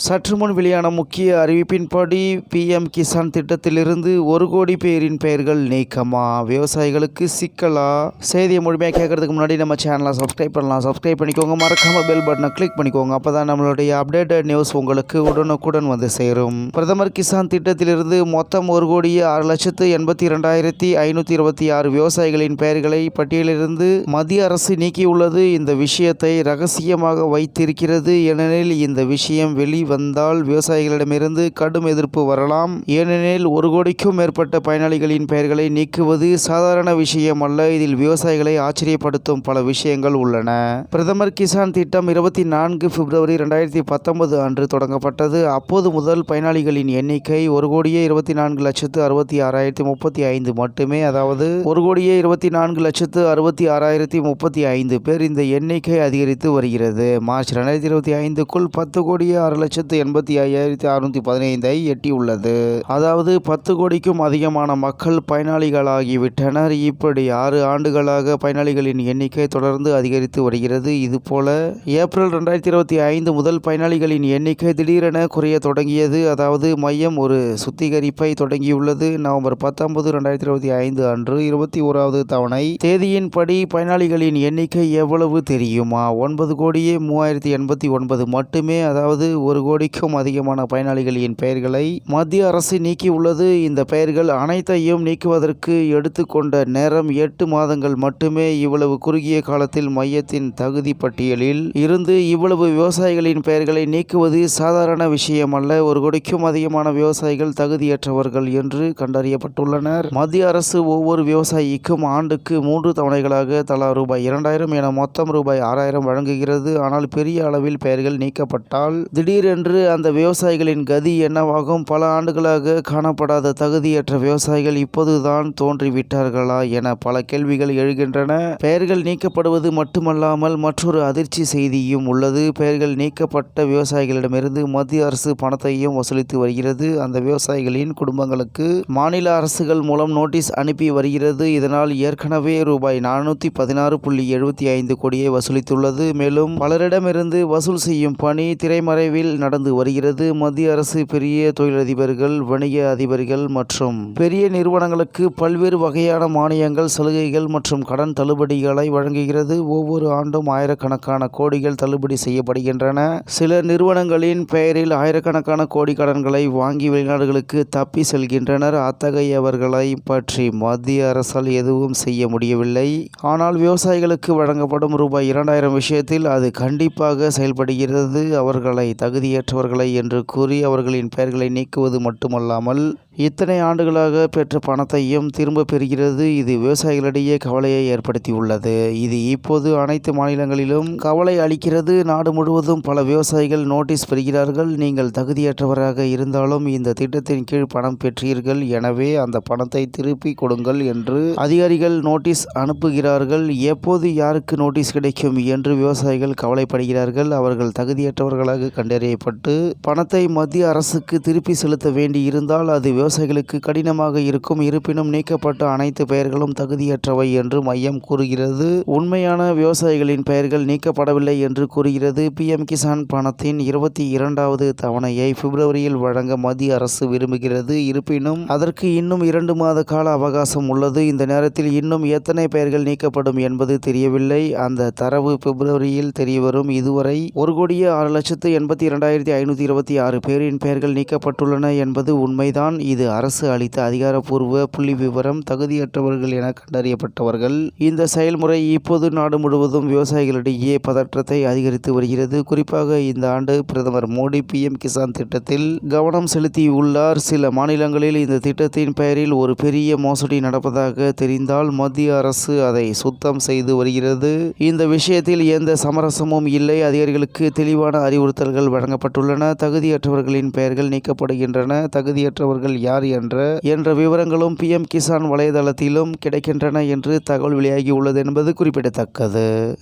சற்று முன் வெளியான முக்கிய அறிவிப்பின்படி பிஎம் கிசான் திட்டத்திலிருந்து ஒரு கோடி பேரின் பெயர்கள் நீக்கமா? விவசாயிகளுக்கு சிக்கலா? செய்தியை முழுமையாக கேட்கறதுக்கு முன்னாடி நம்ம சேனலை சப்ஸ்கிரைப் பண்ணலாம். சப்ஸ்கிரைப் பண்ணிக்கோங்க. மறக்காம பெல் பட்டனை கிளிக் பண்ணிக்கோங்க. அப்பதான் நம்மளுடைய அப்டேட்டட் நியூஸ் உங்களுக்கு உடனுக்குடன் வந்து சேரும். பிரதமர் கிசான் திட்டத்திலிருந்து மொத்தம் ஒரு கோடியே ஆறு லட்சத்து எண்பத்தி ரெண்டாயிரத்தி ஐநூற்றி இருபத்தி ஆறு விவசாயிகளின் பெயர்களை பட்டியலிலிருந்து மத்திய அரசு நீக்கியுள்ளது. இந்த விஷயத்தை ரகசியமாக வைத்திருக்கிறது ஏனெனில் இந்த விஷயம் வெளி வந்தால் விவசாயிகளிடமிருந்து கடும் எதிர்ப்பு வரலாம். ஏனெனில் ஒரு கோடிக்கும் மேற்பட்ட பயனாளிகளின் பெயர்களை நீக்குவது சாதாரண விஷயம் அல்ல. இதில் விவசாயிகளை ஆச்சரியப்படுத்தும் பல விஷயங்கள் உள்ளன. பிரதமர் கிசான் திட்டம் இருபத்தி நான்கு பிப்ரவரி ரெண்டாயிரத்தி பத்தொன்பது அன்று தொடங்கப்பட்டது. அப்போது முதல் பயனாளிகளின் எண்ணிக்கை ஒரு கோடியே இருபத்தி நான்கு லட்சத்து அறுபத்தி ஆறாயிரத்தி முப்பத்தி ஐந்து மட்டுமே. அதாவது ஒரு கோடியே இருபத்தி நான்கு லட்சத்து அறுபத்தி ஆறாயிரத்தி முப்பத்தி ஐந்து பேர் இந்த எண்ணிக்கை அதிகரித்து வருகிறது. மார்ச் ரெண்டாயிரத்தி இருபத்தி ஐந்துக்குள் பத்து கோடியே ஆறு லட்சத்து எண்பத்தி ஐயாயிரத்தி அறுநூற்றி பதினைந்தை எட்டியுள்ளது. அதாவது பத்து கோடிக்கும் அதிகமான மக்கள் பயனாளிகளாகிவிட்டனர். இப்படி ஆறு ஆண்டுகளாக பயனாளிகளின் எண்ணிக்கை தொடர்ந்து அதிகரித்து வருகிறது. இதுபோல ஏப்ரல் ரெண்டாயிரத்தி இருபத்தி ஐந்து முதல் பயனாளிகளின் எண்ணிக்கை திடீரென குறைய தொடங்கியது. அதாவது மையம் ஒரு சுத்திகரிப்பை தொடங்கியுள்ளது. நவம்பர் பத்தொன்பது ரெண்டாயிரத்தி இருபத்தி ஐந்து அன்று இருபத்தி ஓராவது தவணை தேதியின்படி பயனாளிகளின் எண்ணிக்கை எவ்வளவு தெரியுமா? ஒன்பது கோடியே மூவாயிரத்தி எண்பத்தி ஒன்பது மட்டுமே. அதாவது ஒரு கோடிக்கும் அதிகமான பயனாளிகளின் பெயர்களை மத்திய அரசு நீக்கியுள்ளது. இந்த பெயர்கள் அனைத்தையும் நீக்குவதற்கு எடுத்துக்கொண்ட நேரம் எட்டு மாதங்கள் மட்டுமே இவ்வளவு குறுகிய காலத்தில் மையத்தின் தகுதி பட்டியலில் இருந்து இவ்வளவு விவசாயிகளின் பெயர்களை நீக்குவது சாதாரண விஷயம் அல்ல ஒரு கோடிக்கும் அதிகமான விவசாயிகள் தகுதியற்றவர்கள் என்று கண்டறியப்பட்டுள்ளனர். மத்திய அரசு ஒவ்வொரு விவசாயிக்கும் ஆண்டுக்கு மூன்று தவணைகளாக தலா ரூபாய் இரண்டாயிரம் என மொத்தம் ரூபாய் ஆறாயிரம் வழங்குகிறது. ஆனால் பெரிய அளவில் பெயர்கள் நீக்கப்பட்டால் திடீரென திடீரென்று அந்த விவசாயிகளின் கதி என்னவாகும்? பல ஆண்டுகளாக காணப்படாத தகுதியற்ற விவசாயிகள் இப்போதுதான் தோன்றிவிட்டார்களா என பல கேள்விகள் எழுகின்றன. பெயர்கள் நீக்கப்படுவது மட்டுமல்லாமல் மற்றொரு அதிர்ச்சி செய்தியும் உள்ளது. பெயர்கள் நீக்கப்பட்ட விவசாயிகளிடமிருந்து மத்திய அரசு பணத்தையும் வசூலித்து வருகிறது. அந்த விவசாயிகளின் குடும்பங்களுக்கு மாநில அரசுகள் மூலம் நோட்டீஸ் அனுப்பி வருகிறது. இதனால் ஏற்கனவே ரூபாய் நானூற்றி பதினாறு புள்ளி எழுபத்தி ஐந்து கோடியை வசூலித்துள்ளது. மேலும் பலரிடமிருந்து வசூல் செய்யும் பணி திரைமறைவில் நடந்து வருகிறது. மத்திய அரசு பெரிய தொழிலதிபர்கள் வணிக அதிபர்கள் மற்றும் பெரிய நிறுவனங்களுக்கு பல்வேறு வகையான மானியங்கள் சலுகைகள் மற்றும் கடன் தள்ளுபடிகளை வழங்குகிறது. ஒவ்வொரு ஆண்டும் ஆயிரக்கணக்கான கோடிகள் தள்ளுபடி செய்யப்படுகின்றன. சில நிறுவனங்களின் பெயரில் ஆயிரக்கணக்கான கோடி கடன்களை வாங்கி வெளிநாடுகளுக்கு தப்பி செல்கின்றனர். அத்தகையவர்களை பற்றி மத்திய அரசால் எதுவும் செய்ய முடியவில்லை. ஆனால் விவசாயிகளுக்கு வழங்கப்படும் ரூபாய் இரண்டாயிரம் விஷயத்தில் அது கண்டிப்பாக செயல்படுகிறது. அவர்களை தகுதி தகுதியற்றவர்களை என்று கூறி அவர்களின் பெயர்களை நீக்குவது மட்டுமல்லாமல் இத்தனை ஆண்டுகளாக பெற்ற பணத்தையும் திரும்ப பெறுகிறது. இது விவசாயிகளிடையே கவலையை ஏற்படுத்தியுள்ளது. இது இப்போது அனைத்து மாநிலங்களிலும் கவலை அளிக்கிறது. நாடு முழுவதும் பல விவசாயிகள் நோட்டீஸ் பெறுகிறார்கள். நீங்கள் தகுதியற்றவராக இருந்தாலும் இந்த திட்டத்தின் கீழ் பணம் பெற்றீர்கள். எனவே அந்த பணத்தை திருப்பி கொடுங்கள் என்று அதிகாரிகள் நோட்டீஸ் அனுப்புகிறார்கள். எப்போது யாருக்கு நோட்டீஸ் கிடைக்கும் என்று விவசாயிகள் கவலைப்படுகிறார்கள். அவர்கள் தகுதியற்றவர்களாக கண்டறியப்பட்டு பணத்தை மத்திய அரசுக்கு திருப்பி செலுத்த வேண்டி இருந்தால் அது விவசாயிகளுக்கு கடினமாக இருக்கும். இருப்பினும் நீக்கப்பட்ட அனைத்து பெயர்களும் தகுதியற்றவை என்று மையம் கூறுகிறது. உண்மையான விவசாயிகளின் பெயர்கள் நீக்கப்படவில்லை என்று கூறுகிறது. பிஎம் கிசான் பணத்தின் இருபத்தி இரண்டாவது தவணையை பிப்ரவரியில் வழங்க மத்திய அரசு விரும்புகிறது. இருப்பினும் அதற்கு இன்னும் இரண்டு மாத கால அவகாசம் உள்ளது. இந்த நேரத்தில் இன்னும் எத்தனை பெயர்கள் நீக்கப்படும் என்பது தெரியவில்லை. அந்த தரவு பிப்ரவரியில் தெரியவரும். இதுவரை ஒரு கோடியே ஆறு லட்சத்து எண்பத்தி இரண்டாயிரத்தி ஐநூற்றி இருபத்தி ஆறு பேரின் பெயர்கள் நீக்கப்பட்டுள்ளன என்பது உண்மைதான். இது அரசு அளித்த அதிகாரப்பூர்வ புள்ளி விவரம் தகுதியற்றவர்கள் என கண்டறியப்பட்டவர்கள். இந்த செயல்முறை இப்போது நாடு முழுவதும் விவசாயிகளிடையே பதற்றத்தை அதிகரித்து வருகிறது. குறிப்பாக இந்த ஆண்டு பிரதமர் மோடி பிஎம் கிசான் திட்டத்தில் கவனம் செலுத்தியுள்ளார். சில மாநிலங்களில் இந்த திட்டத்தின் பெயரில் ஒரு பெரிய மோசடி நடப்பதாக தெரிந்தால் மத்திய அரசு அதை சுத்தம் செய்து வருகிறது. இந்த விஷயத்தில் எந்த சமரசமும் இல்லை. அதிகாரிகளுக்கு தெளிவான அறிவுறுத்தல்கள் வழங்கப்பட்டுள்ளன. தகுதியற்றவர்களின் பெயர்கள் நீக்கப்படுகின்றன. தகுதியற்றவர்கள் யார் என்ற என்ற விவரங்களும் பிஎம் கிசான் வலைதளத்திலும் கிடைக்கின்றன என்று தகவல் வெளியாகியுள்ளது என்பது குறிப்பிடத்தக்கது.